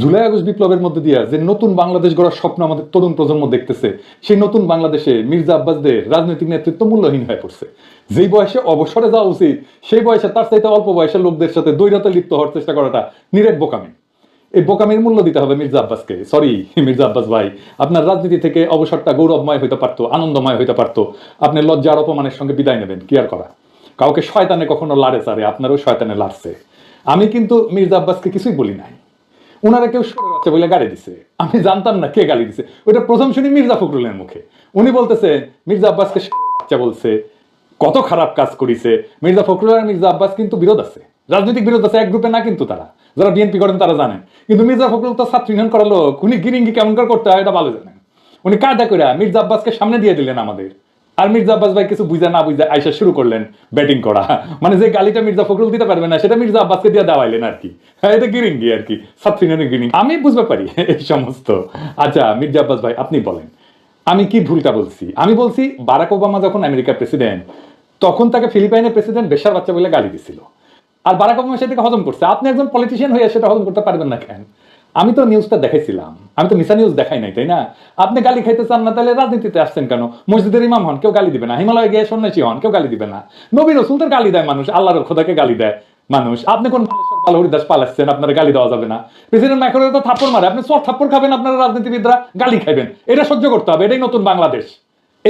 July August বিপ্লবের মধ্যে দিয়ে যে নতুন বাংলাদেশ গড়ার স্বপ্ন আমাদের তরুণ প্রজন্ম দেখতেছে, সেই নতুন বাংলাদেশে মির্জা আব্বাসদের রাজনৈতিক নেতৃত্ব মূল্যহীন হয়ে পড়ছে। যেই বয়সে অবসরে যাওয়া উচিত, সেই বয়সে তার চাইতে অল্প বয়সের লোকদের সাথে দৈরতে লিপ্ত হওয়ার চেষ্টা করাটা নিরেট বোকামি। এই বোকামির মূল্য দিতে হবে মির্জা আব্বাসকে। সরি মির্জা আব্বাস ভাই, আপনার রাজনীতি থেকে অবসরটা গৌরবময় হইতে পারতো, আনন্দময় হইতে পারতো। আপনি লজ্জার অপমানের সঙ্গে বিদায় নেবেন, কি আর করা? কাউকে শয়তানে কখনো লাড়ে চারে আপনারও শয়তানে লাড়ছে। আমি কিন্তু মির্জা আব্বাসকে কিছুই বলি নাই। ওনারা কেউ সরে যাচ্ছে বলে গালি দিছে। আমি জানতাম না কে গালি দিছে। ওইটা প্রথম শুনি মির্জা ফখরুলের মুখে। উনি বলতেছে, মির্জা আব্বাসকে বাচ্চা বলছে, কত খারাপ কাজ করিছে। মির্জা ফখরুল আর মির্জা আব্বাস কিন্তু বিরোধ আছে। রাজনৈতিক বিরোধ আছে এক গ্রুপে না কিন্তু তারা। যারা বিএনপি করেন তারা জানেন। কিন্তু মির্জা ফখরুল তো ছাত্র ইউনিয়ন করালো উনি গিরিঙ্গি কেমন করে করতে হয় এটা ভালো জানেন। উনি কায়দা করে মির্জা আব্বাসকে সামনে দিয়ে দিলেন আমাদের। আর মির্জা আব্বাস ভাই কিছু বুঝা না বুঝা আইসা শুরু করলেন ব্যাটিং করা। মানে যে গালিটা মির্জা ফখরুল দিতে পারবে না, সেটা মির্জা আব্বাসকে দিয়ে দেওয়াইলেন আর কি। হ্যাঁ এটা গিরিঙ্গি আর কি ইউনিয়নের গিরিঙ্গি আমি বুঝতে পারি এই সমস্ত। আচ্ছা মির্জা আব্বাস ভাই, আপনি বলেন, আমি কি ভুলটা বলছি? আমি বলছি, বারাক ওবামা যখন আমেরিকার প্রেসিডেন্ট তখন তাকে ফিলিপাইনের প্রেসিডেন্ট বেশার বাচ্চা বলে গালি দিছিল। আর বারাক ওবামা সেটাকে হজম করছে। আপনি একজন পলিটিশিয়ান হয়ে সেটা হজম করতে পারবেন না কেন? আমি তো নিউজটা দেখাইছিলাম। আমি তো মিসা নিউজ দেখাই নাই, তাই না? আপনি গালি খাইতে চান না, তাহলে রাজনীতিতে আসছেন কেন? মসজিদের ইমাম হন, কেউ গালি দিবে না। হিমালয়ে গিয়ে সন্ন্যাসী হন, কেউ গালি দিবে না। নবী রসুলদের গালি দেয় মানুষ, আল্লাহর খোদাকে গালি দেয় মানুষ। আপনি কোন পাল হরিদাস পালাচ্ছেন আপনার গালি দেওয়া যাবে না। প্রেসিডেন্ট ম্যাকরো তো থাপ্পড় মারে। আপনি সব থাপ্পড় খাবেন, আপনারা রাজনীতিবিদরা গালি খাবেন এটা সহ্য করতে হবে, এটাই নতুন বাংলাদেশ।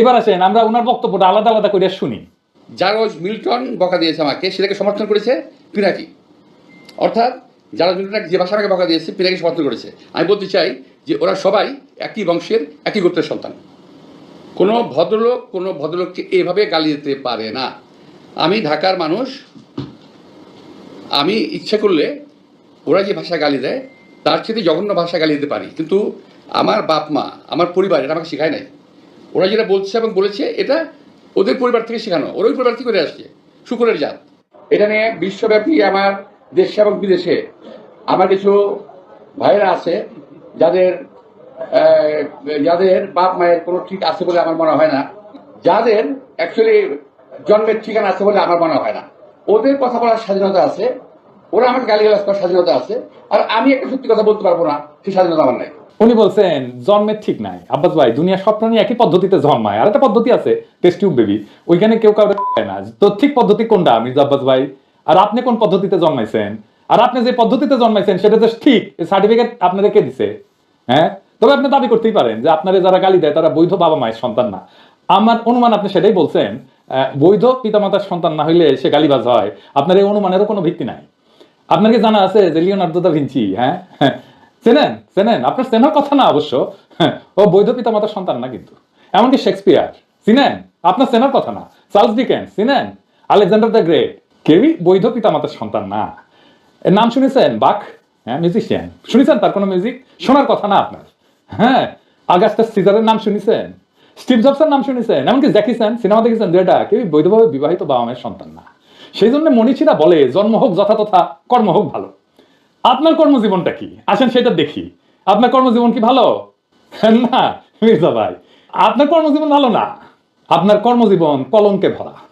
এবার আসেন, আমরা ওনার বক্তব্যটা আলাদা আলাদা করে শুনি। জারজ মিল্টন বকা দিয়েছে আমাকে, সেটাকে সমর্থন করেছে পিনাকি। অর্থাৎ জারজ মিল্টন যে ভাষাটাকে বকা দিয়েছে পিনাকি সমর্থন করেছে। আমি বলতে চাই যে ওরা সবাই একই বংশের, একই গোত্রের সন্তান। কোনো ভদ্রলোক, কোনো ভদ্রলোককে এভাবে গালি দিতে পারে না। আমি ঢাকার মানুষ। আমি ইচ্ছে করলে ওরা যে ভাষা গালি দেয়, তার চেয়ে জঘন্য ভাষা গালি দিতে পারি। কিন্তু আমার বাপ মা, আমার পরিবার, এটা আমাকে শেখায় নাই। ওরা যেটা বলছে এবং বলেছে, এটা ওদের পরিবার থেকে শেখানো। ওরা ওই পরিবার থেকে করে আসছে। শুকুরের জাত। এটা নিয়ে বিশ্বব্যাপী আমার দেশে এবং বিদেশে। আমার কিছু ভাইয়েরা আছে, যাদের যাদের বাপ মায়ের কোনো ঠিক আছে বলে আমার মনে হয় না। যাদের অ্যাকচুয়ালি জন্মের ঠিকানা আছে বলে আমার মনে হয় না। ওদের কথা বলার স্বাধীনতা আছে, ওরা আমাকে গালিগালাজ করার স্বাধীনতা আছে, আর আমি একটা সত্যি কথা বলতে পারব না সেই স্বাধীনতা আমার নাই। উনি বলছেন, জন্মের ঠিক নাই। আব্বাস ভাই দুনিয়া সব প্রাণী একই পদ্ধতিতে জন্মায়। আর একটা পদ্ধতি আছে টেস্ট টিউব বেবি ওইখানে কেউ কাউকে না। তো ঠিক পদ্ধতি কোনটা, মির্জা আব্বাস ভাই? আর আপনি কোন পদ্ধতিতে জন্মাইছেন? আর আপনি যে পদ্ধতিতে জন্মাইছেন, সেটা তো ঠিক সার্টিফিকেট আপনাদেরকে দিছে? হ্যাঁ? তবে আপনি দাবি করতেই পারেন যে আপনারা যারা গালি দেয়, তারা বৈধ বাবা মায়ের সন্তান না। আমার অনুমান আপনি সেটাই বলছেন বৈধ পিতামাতার সন্তান না হইলে সে গালিবাজ হয়। আপনার এই অনুমানেরও কোনো ভিত্তি নাই। আপনার কি জানা আছে যে লিওনার্দো দা ভিঞ্চি হ্যাঁ। চেনেন? চেনেন? আপনার চেনার কথা না অবশ্য। ও বৈধ পিতা মাতার সন্তান না কিন্তু। এমনকি শেক্সপিয়ার, চিনেন? আপনার চেনার কথা না। চার্লস ডিকেন্স, চিনেন? আলেকজান্ডার দ্য গ্রেট কেউই বৈধ পিতা মাতার সন্তান না। এর নাম শুনেছেন? বাক? হ্যাঁ মিউজিশিয়ান শুনেছেন তার কোনো মিউজিক শোনার কথা না আপনার। হ্যাঁ আগাস্টাস সিজারের নাম শুনেছেন? স্টিভ জবসের নাম শুনেছেন? এমনকি জ্যাকি সিনেমা দেখেছেন যেটা কেউই বৈধভাবে বিবাহিত বাবা মায়ের সন্তান না। সেই জন্য মনীষীরা বলে, জন্ম হোক যথাতথা কর্ম হোক ভালো। আপনার কর্মজীবনটা কি? আসেন সেটা দেখি। আপনার কর্মজীবন কি ভালো? না, মির্জা ভাই। আপনার কর্মজীবন ভালো না। আপনার কর্মজীবন কলঙ্কে ভরা।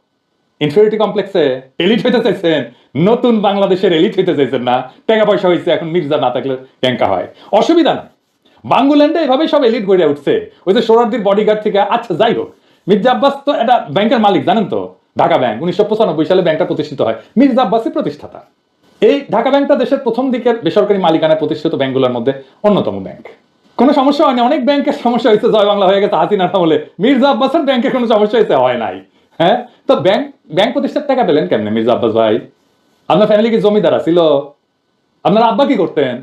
ইনফিউরিটি কমপ্লেক্সে এলিট হইতে চাইছেন, নতুন বাংলাদেশের এলিট হইতে চাইছেন না। টাকা পয়সা হয়েছে এখন মির্জা না থাকলে ট্যাঙ্কা হয়। অসুবিধা নাই বাঙ্গুল্যান্ডে এভাবেই সব এলিট গড়ে উঠছে। ওই যে সোরারদির বডিগার্ড থেকে আচ্ছা যাই হোক। মির্জা আব্বাস তো এটা ব্যাংকের মালিক, জানেন তো? ঢাকা ব্যাংক, উনিশশো পঁচানব্বই সালে ব্যাংকটা প্রতিষ্ঠিত হয়। মির্জা আব্বাসই প্রতিষ্ঠাতা। এই ঢাকা ব্যাংকটা দেশের প্রথম দিকের বেসরকারি মালিকানায় প্রতিষ্ঠিত ব্যাংকগুলোর মধ্যে অন্যতম ব্যাংক। কোনো সমস্যা হয়নি। অনেক ব্যাংকের সমস্যা হয়েছে, জয় বাংলা হয়ে গেছে হাতি না আমলে। মির্জা আব্বাসের ব্যাংকের কোনো সমস্যা হয়েছে? হয় নাই। হ্যাঁ? তো ব্যাংক ব্যাংক প্রতিষ্ঠার টাকা পেলেন কেমনে, মির্জা আব্বাস ভাই? আপনার ফ্যামিলি কি জমিদার ছিল আপনার আব্বা কি করতেন?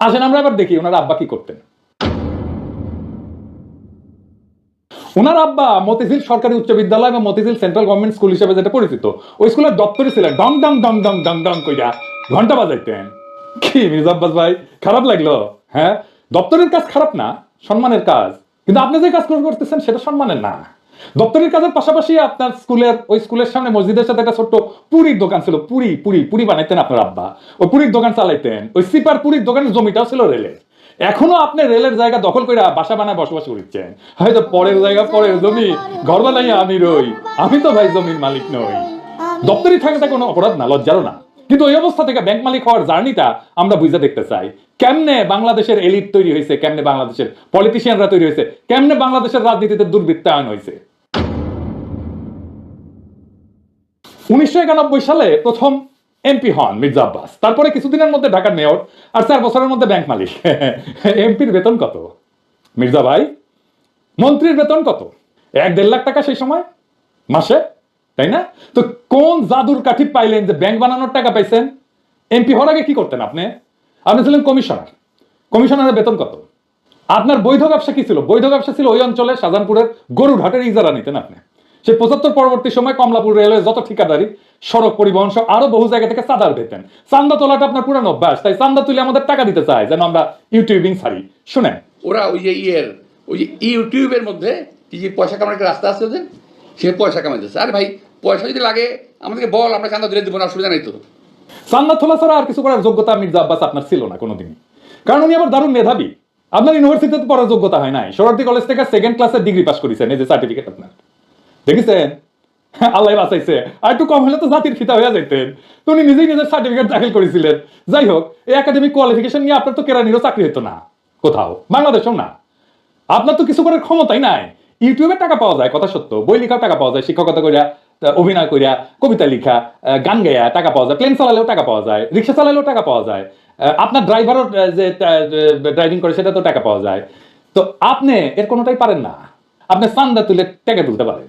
আসেন, আমরা এবার দেখি ওনার আব্বা কি করতেন। ওনার আব্বা মতিঝিল সরকারি উচ্চ বিদ্যালয় এবং মতিঝিল সেন্ট্রাল গভর্নমেন্ট স্কুল হিসেবে যেটা পরিচিত, ওই স্কুলের দপ্তরে ছিলেন। ডং ডং ডং ডং ডং ডং কইরা ঘণ্টা বাজাইতেন। কি, মির্জা আব্বাস ভাই? খারাপ লাগল? হ্যাঁ? দপ্তরের কাজ খারাপ না, সম্মানের কাজ। কিন্তু আপনি যে কাজ করতেছেন, সেটা সম্মানের না। দপ্তরের কাজের পাশাপাশি আপনার স্কুলের, ওই স্কুলের সামনে মসজিদের সাথে একটা ছোট্ট পুরীর দোকান ছিল, পুরি পুরি পুরি বানাইতেন আপনার আব্বা। ওই পুরীর দোকান চালাইতেন, ওই সিপার পুরীর দোকানের জমিটাও ছিল রেলের। এখনও আপনি রেলের জায়গা দখল করে বাসা বানায় বসবাস করছেন হয়তো পরের জায়গা, পরের জমি, ঘর বানাই আমি রই। আমি তো ভাই জমির মালিক নই। দপ্তরি থাকাটা কোনো অপরাধ না, লজ্জারও না। কিন্তু ওই অবস্থা থেকে ব্যাংক মালিক হওয়ার জার্নিটা আমরা বুঝে দেখতে চাই। কেমনে বাংলাদেশের এলিট তৈরি হয়েছে, কেমনে বাংলাদেশের পলিটিশিয়ানরা তৈরি হয়েছে, কেমনে বাংলাদেশের রাজনীতিতে দুর্বৃত্তায়ন হয়েছে। উনিশশো একানব্বই সালে প্রথম এমপি হন মির্জা আব্বাস। তারপরে কিছুদিনের মধ্যে ঢাকার মেয়র আর চার বছরের মধ্যে ব্যাংক মালিক। এমপির বেতন কত? মির্জা ভাই, মন্ত্রীর বেতন কত? এক দেড় লাখ টাকা সেই সময়? মাসে? তাই না? তো কোন জাদুর কাঠি পাইলেন যে ব্যাংক বানানোর টাকা পাইছেন? এমপি হওয়ার আগে কি করতেন আপনি? আপনি ছিলেন কমিশনার। কমিশনারের বেতন কত? আপনার বৈধ ব্যবসা কি ছিল? বৈধ ব্যবসা ছিল ওই অঞ্চলে শাহজাহানপুরের গরুর হাটের ইজারা নিতেন আপনি। সেই পঁচাত্তর পরবর্তী সময় কমলাপুর রেলওয়ে যত ঠিকাদারি সড়ক পরিবহন সহ আরও বহু জায়গা থেকে চাঁদার পেতেন চান্দা তোলাটা আপনার পুরানো অভ্যাস তাই চান্দা তুলে আমাদের টাকা দিতে চায় যেন আমরা ইউটিউবিং ছাড়ি। শুনেন। ওরা ওই যে ইয়ের ওই যে ইউটিউবের মধ্যে কি যে পয়সা কামানোর একটা রাস্তা আছে ওদের সে পয়সা কামাইতেছে আরে ভাই পয়সা যদি লাগে আমাদেরকে বল আমরা চান্দা দিলে দেবো না অসুবিধা নেই তো। চান্দা তোলা ছাড়া আর কিছু করার যোগ্যতা মির্জা আব্বাস আপনার ছিল না কোনোদিনই। কারণ উনি আবার দারুণ মেধাবী। আপনার ইউনিভার্সিটিতে পড়ার যোগ্যতা হয় নাই। সরার্দি কলেজ থেকে সেকেন্ড ক্লাসের ডিগ্রি পাস করেছেন এই যে সার্টিফিকেট আপনার। দেখেছেন? আল্লাহ বাঁচাইছে আর একটু কম হলে তো জাতির ফিতা হয়ে যেতেন তো উনি নিজেই নিজের সার্টিফিকেট দাখিল করেছিলেন। যাই হোক, এই একাডেমিক কোয়ালিফিকেশন নিয়ে আপনার তো কেরানিরও চাকরি হতো না, কোথাও, বাংলাদেশেও না। আপনার তো কিছু করার ক্ষমতাই নাই। ইউটিউবে টাকা পাওয়া যায়, কথা সত্য। বই লেখাও টাকা পাওয়া যায়, শিক্ষকতা করিয়া অভিনয় করিয়া কবিতা লিখা গান গাইয়া টাকা পাওয়া যায়, প্লেন চালালেও টাকা পাওয়া যায়, রিক্সা চালালেও টাকা পাওয়া যায় আপনার ড্রাইভারও যে ড্রাইভিং করে সেটা তো টাকা পাওয়া যায়। তো আপনি এর কোনোটাই পারেন না। আপনি চান্দা তুলে টাকা তুলতে পারেন।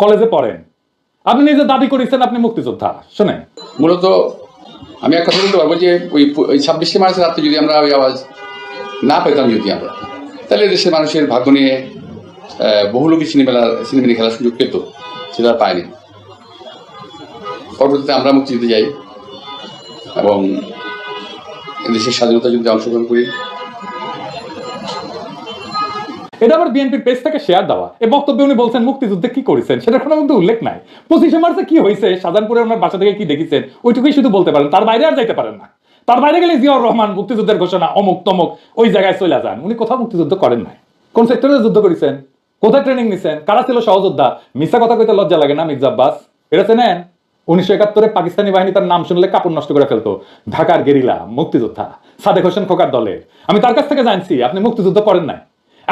কলেজে পড়েন। আপনি নিজে দাবি করেছেন, আপনি মুক্তিযোদ্ধা, শোনেন। মূলত আমি এক কথা বলতে পারব যে ওই ওই ছাব্বিশে মার্চ রাতে যদি আমরা ওই আওয়াজ না পেতাম যদি আমরা, তাহলে দেশের মানুষের ভাগ্য নিয়ে বহু লোকই সিনেমা সিনেমা খেলার সুযোগ পেত, সেটা পায়নি। পরবর্তীতে আমরা মুক্তি দিতে যাই এবং দেশের স্বাধীনতা যুদ্ধে অংশগ্রহণ করি। এটা আবার বিএনপির পেজ থেকে শেয়ার দেওয়া। এই বক্তব্যে উনি বলছেন, মুক্তিযুদ্ধে কি করেছেন? কোনো কিন্তু উল্লেখ নাই। পঁচিশে মার্চে কি হয়েছে? ওনার বাসা থেকে কি দেখেছেন? ওইটুকুই শুধু বলতে পারেন। তার বাইরে আর যাইতে পারেন না। তার বাইরে গেলে জিয়াউর রহমান মুক্তিযুদ্ধের ঘোষণা অমুক তমুক ওই জায়গায় চলে যান। উনি কোথাও মুক্তিযুদ্ধ করেন নাই। কোন সেক্টরে যুদ্ধ করেছেন? কোথায় ট্রেনিং নিছেন? কারা ছিল সহযোদ্ধা? মিথ্যা কথা কইতে লজ্জা লাগে না, মির্জা এটা চেনেন? উনিশশো একাত্তরে পাকিস্তানি বাহিনী তার নাম শুনলে কাপড় নষ্ট করে ফেলতো। ঢাকার গেরিলা মুক্তিযোদ্ধা সাদেক হোসেন খোকার দলের আমি তার কাছ থেকে জানছি, আপনি মুক্তিযুদ্ধ করেন নাই।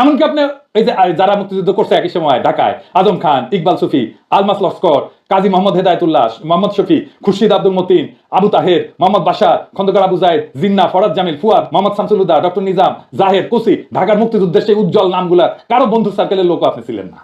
এমনকি আপনি এই যে যারা মুক্তিযুদ্ধ করছে একই সময়, ঢাকায়, আজম খান, ইকবাল সুফি, আলমাস লস্কর, কাজী মোহাম্মদ হেদায়তুল্লাহ মোহাম্মদ শফি, খুরশিদ আব্দুল মতিন, আবু তাহের, মোহাম্মদ বাসার খন্দকার আবু জাহেদ জিন্না, ফরাজ জামিল, ফুয়াদ, মোহাম্মদ শামসুল ডক্টর নিজাম, জাহের, কুসি, ঢাকার মুক্তিযুদ্ধের সেই উজ্জ্বল নামগুলা, কারও বন্ধু সার্কেলের লোক আপনি ছিলেন না।